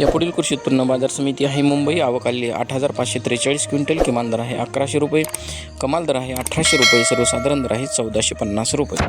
यापुढील कृषी उत्पन्न बाजार समिती आहे मुंबई. आवकाले आठ हजार पाचशे त्रेचाळीस क्विंटल. किमान दर आहे अकराशे रुपये. कमाल दर आहे अठराशे रुपये. सर्वसाधारण दर आहे चौदाशे पन्नास रुपये.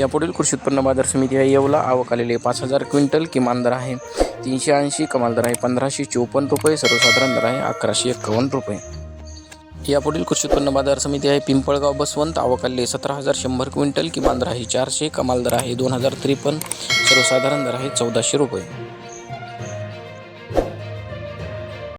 यापुढील कृषी उत्पन्न बाजार समिती आहे येवला. आवक आलेले पाच हजार क्विंटल. किमान दर आहे तीनशे ऐंशी. कमाल दर आहे पंधराशे चोपन्न रुपये. सर्वसाधारण दर आहे अकराशे एक्कावन्न रुपये. यापुढील कृषी उत्पन्न बाजार समिती आहे. पिंपळगाव बसवंत आवकाले सतरा हजार शंभर क्विंटल किमान दर आहे. चारशे कमाल दर आहे. दोन हजार त्रेपन्न सर्वसाधारण दर आहे चौदाशे रुपये.